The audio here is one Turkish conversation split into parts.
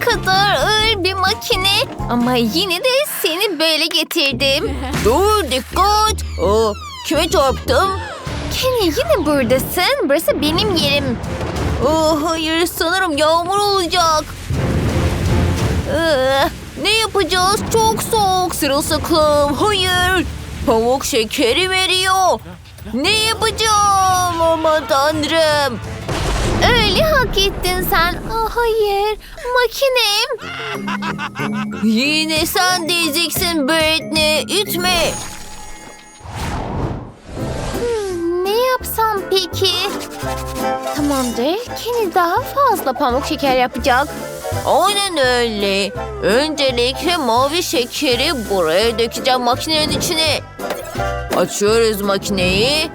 kadar ağır bir makine. Ama yine de seni böyle getirdim. Dur dikkat. Aa, kime çarptım? Kenny yine buradasın. Burası benim yerim. Aa, hayır sanırım yağmur olacak. Ee, ne yapacağız? Çok soğuk sırılsıklam. Hayır. Pamuk şekerim eriyor. Ne yapacağım? Aman tanrım. Öyle hak ettin sen. Aa, hayır. Makinem. Yine sen de eziksin Britney. İtme. Hmm, ne yapsam peki? Tamamdır. Kenny daha fazla pamuk şeker yapacak. Aynen öyle. Öncelikle mavi şekeri buraya dökeceğim makinenin içine. Açıyoruz makineyi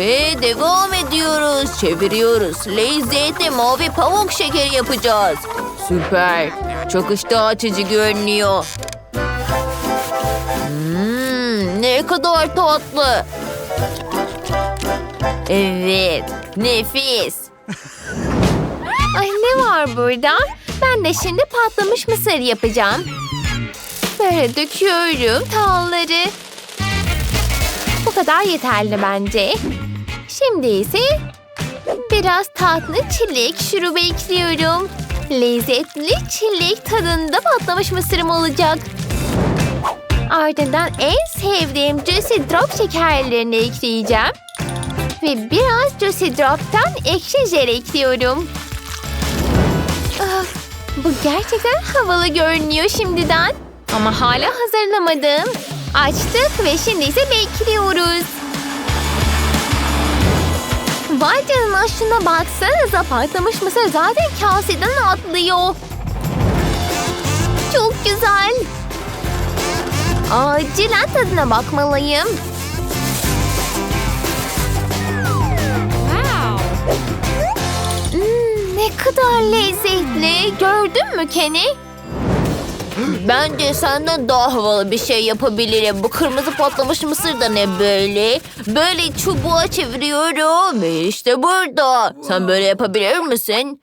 ve devam ediyoruz. Çeviriyoruz. Lezzetli mavi pamuk şekeri yapacağız. Süper. Çok iştah açıcı görünüyor. Hmm, ne kadar tatlı. Evet, nefis. Ay ne var burada? Ben de şimdi patlamış mısır yapacağım. Böyle döküyorum talları. Bu kadar yeterli bence. Şimdi ise biraz tatlı çilek şurubu ekliyorum. Lezzetli çilek tadında patlamış mısırım olacak. Ardından en sevdiğim Juicy Drop şekerlerini ekleyeceğim. Ve biraz Juicy Drop'tan ekşi jel ekliyorum. Ah, bu gerçekten havalı görünüyor şimdiden. Ama hala hazırlamadım. Açtık ve şimdi ise bekliyoruz. Vay canına şuna baksanıza patlamış mısır zaten kaseden atlıyor. Çok güzel. Acilen tadına bakmalıyım. Hmm, ne kadar lezzetli. Gördün mü Kenny? Bence senden daha havalı bir şey yapabilirim. Bu kırmızı patlamış mısır da ne böyle? Böyle çubuğa çeviriyorum. Ve işte burada. Sen böyle yapabilir misin?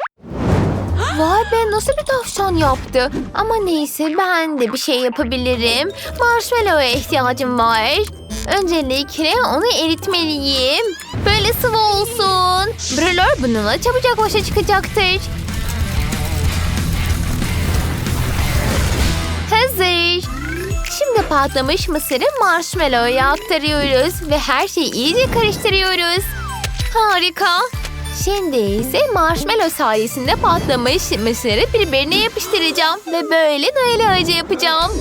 Vay be nasıl bir tavşan yaptı. Ama neyse ben de bir şey yapabilirim. Marshmallow'a ihtiyacım var. Öncelikle onu eritmeliyim. Böyle sıvı olsun. Brülör bununla çabucak başa çıkacaktır. Patlamış mısırı marshmallow'a aktarıyoruz ve her şeyi iyice karıştırıyoruz. Harika. Şimdi ise marshmallow sayesinde patlamış mısırı birbirine yapıştıracağım ve böyle Noel ağacı yapacağım.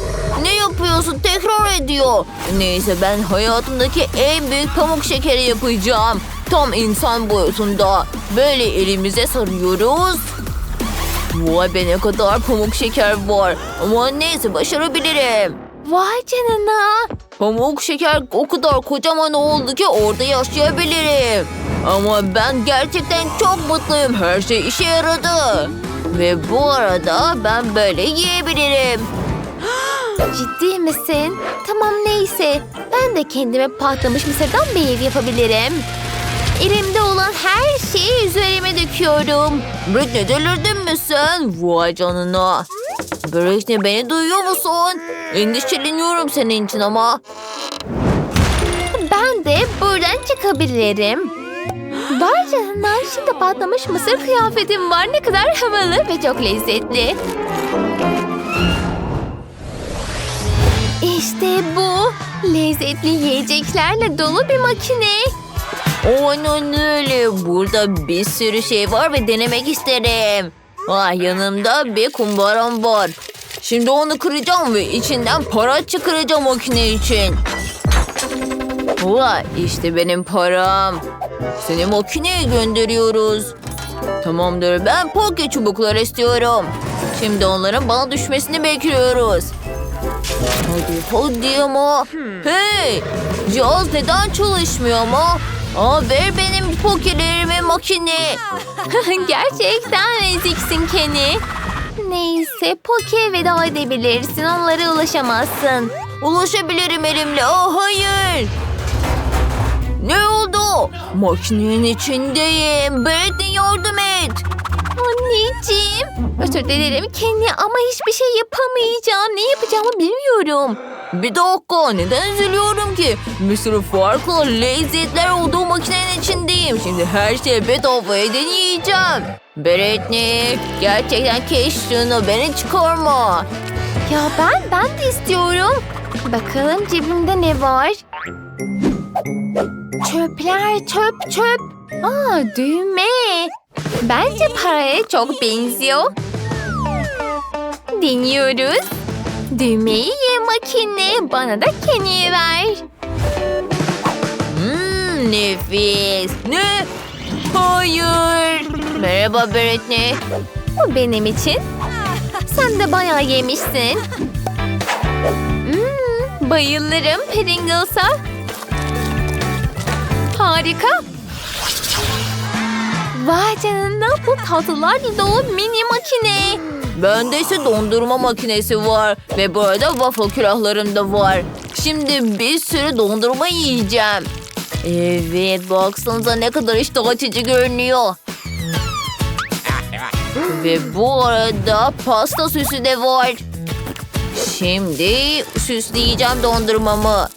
Ne yapıyorsun? Tekrar ediyor. Neyse ben hayatımdaki en büyük pamuk şekeri yapacağım. Tam insan boyutunda. Böyle elimize sarıyoruz. Vay be ne kadar pamuk şeker var. Ama neyse başarabilirim. Vay canına. Pamuk şeker o kadar kocaman oldu ki orada yaşayabilirim. Ama ben gerçekten çok mutluyum. Her şey işe yaradı. Ve bu arada ben böyle yiyebilirim. Ciddi misin? Tamam neyse. Ben de kendime patlamış mısırdan bir ev yapabilirim. Elimde olan her şeyi üzerime döküyorum. Britney delirdin mi sen? Vay canına. Britney beni duyuyor musun? Endişeleniyorum senin için ama. Ben de buradan çıkabilirim. Vay canına şimdi patlamış mısır kıyafetim var. Ne kadar havalı ve çok lezzetli. İşte bu. Lezzetli yiyeceklerle dolu bir makine. Aynen öyle. Burada bir sürü şey var ve denemek isterim. Ah yanımda bir kumbaram var. Şimdi onu kıracağım ve içinden para çıkaracağım makine için. Vay işte benim param. Seni makineye gönderiyoruz. Tamamdır ben poke çubuklar istiyorum. Şimdi onların bana düşmesini bekliyoruz. Hadi hadi ama. Hey! Cihaz neden çalışmıyor ama? Aa, ver benim pokelerimi makine. Gerçekten eziksin Kenny. Neyse Poke veda edebilirsin. Onlara ulaşamazsın. Ulaşabilirim elimle. Aa, hayır. Ne oldu? Makinenin içindeyim. Britney yardım et. Anneciğim. Özür dilerim Kenny ama hiçbir şey yapamayacağım. Ne yapacağımı bilmiyorum. Bir dakika neden üzülüyorum ki? Bir sürü farklı lezzetler olduğu makinenin içindeyim. Şimdi her şeyi bedavaya deneyeceğim. Britney gerçekten şunu beni çıkarma. Ya ben, ben de istiyorum. Bakalım cebimde ne var? Çöpler, çöp, çöp. Aa, düğme. Bence paraya çok benziyor. Deniyoruz. Düğmeyi ye makine. Bana da Kenny'yi ver. Hmm, nefis. Ne? Hayır. Merhaba Britney. Bu benim için. Sen de bayağı yemişsin. Hmm, bayılırım Pringles'a. Harika. Vay canına bu tatlılar dolu mini makine. Bende ise dondurma makinesi var. Ve bu arada waffle külahlarım da var. Şimdi bir sürü dondurma yiyeceğim. Evet baksanıza ne kadar iştah açıcı görünüyor. Ve bu arada pasta süsü de var. Şimdi süsleyeceğim dondurmamı.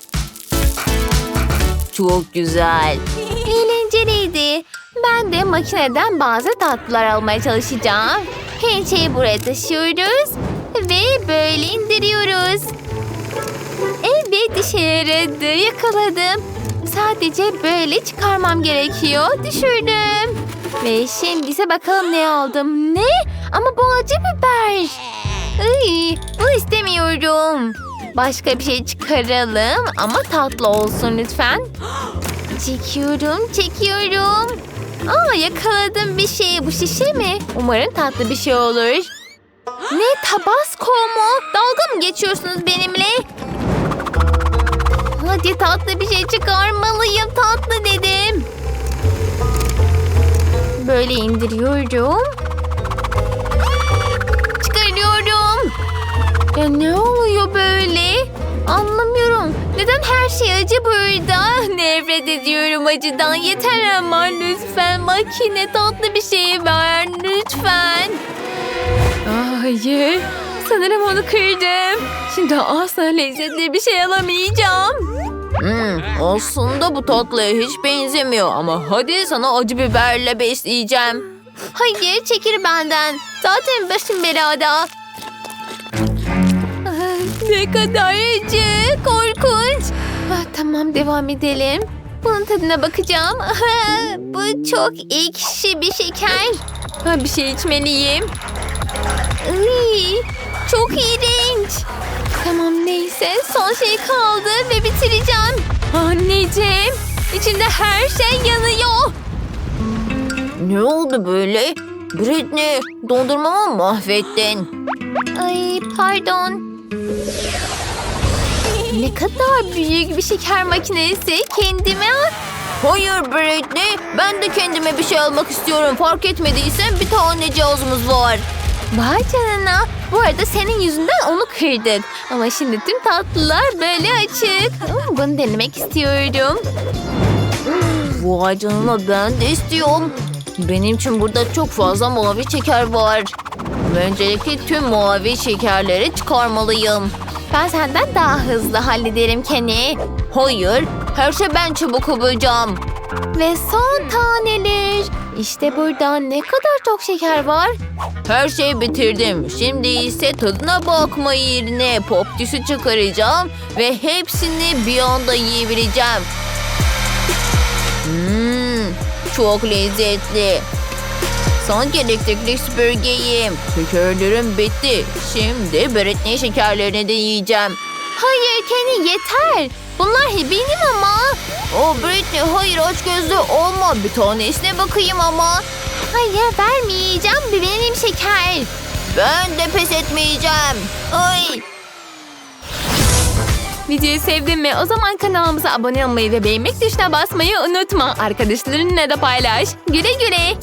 Çok güzel. Eğlenceliydi. Ben de makineden bazı tatlılar almaya çalışacağım. Her şeyi buraya taşıyoruz. Ve böyle indiriyoruz. Evet işe yaradı. Yakaladım. Sadece böyle çıkarmam gerekiyor. Düşürdüm. Ve şimdi ise bakalım ne aldım. Ne? Ama bu acı biber. Ay, bunu istemiyorum. Başka bir şey çıkaralım ama tatlı olsun lütfen. Çekiyorum, çekiyorum. Aa yakaladım bir şey. Bu şişe mi? Umarım tatlı bir şey olur. Ne tabasco mu? Dalga mı geçiyorsunuz benimle? Hadi tatlı bir şey çıkarmalıyım. Tatlı dedim. Böyle indiriyorum. Çıkarıyorum. Ya ne oluyor böyle? Anlamıyorum. Neden her şey acı burada? Nefret ediyorum acıdan. Yeter ama lütfen makine tatlı bir şey ver lütfen. Hayır. Sanırım onu kırdım. Şimdi asla lezzetli bir şey alamayacağım. Hmm, aslında bu tatlıya hiç benzemiyor ama hadi sana acı biberle besleyeceğim. Hayır çekil benden. Zaten başım belada. Ay, Ne kadar acı. Korkunç. Ah, tamam devam edelim. Bunun tadına bakacağım. Bu çok ekşi bir şeker. Bir şey içmeliyim. Iy, çok iğrenç. Tamam neyse son şey kaldı ve bitireceğim. Anneciğim içinde her şey yanıyor. Ne oldu böyle? Britney dondurmamı mahvettin. Ay pardon. Ne kadar büyük bir şeker makinesi. Kendime al. Hayır Britney ben de kendime bir şey almak istiyorum. Fark etmediysen bir tane cihazımız var. Vay canına. Bu arada senin yüzünden onu kırdık. Ama şimdi tüm tatlılar böyle açık. Bunu denemek istiyorum. Vay canına ben de istiyorum. Benim için burada çok fazla mavi şeker var. Öncelikle tüm mavi şekerleri çıkarmalıyım. Ben senden daha hızlı hallederim Kenny. Hayır, her şey ben çabuk yapacağım. Ve son taneler. İşte burada ne kadar çok şeker var. Her şeyi bitirdim. Şimdi ise tadına bakma yerine poptüsü çıkaracağım ve hepsini bir anda yiyebileceğim. Hmm, çok lezzetli. Sanki elektrikli süpürgeyim. Şekerlerim bitti. Şimdi Britney şekerlerini de yiyeceğim. Hayır Kenny yeter. Bunlar benim ama. O Britney hayır aç gözlü olma. Bir tanesine bakayım ama. Hayır vermeyeceğim. Bu benim şeker. Ben de pes etmeyeceğim. Ay. Videoyu sevdin mi? O zaman kanalımıza abone olmayı ve beğenmek tuşuna basmayı unutma. Arkadaşlarınla da paylaş. Güle güle.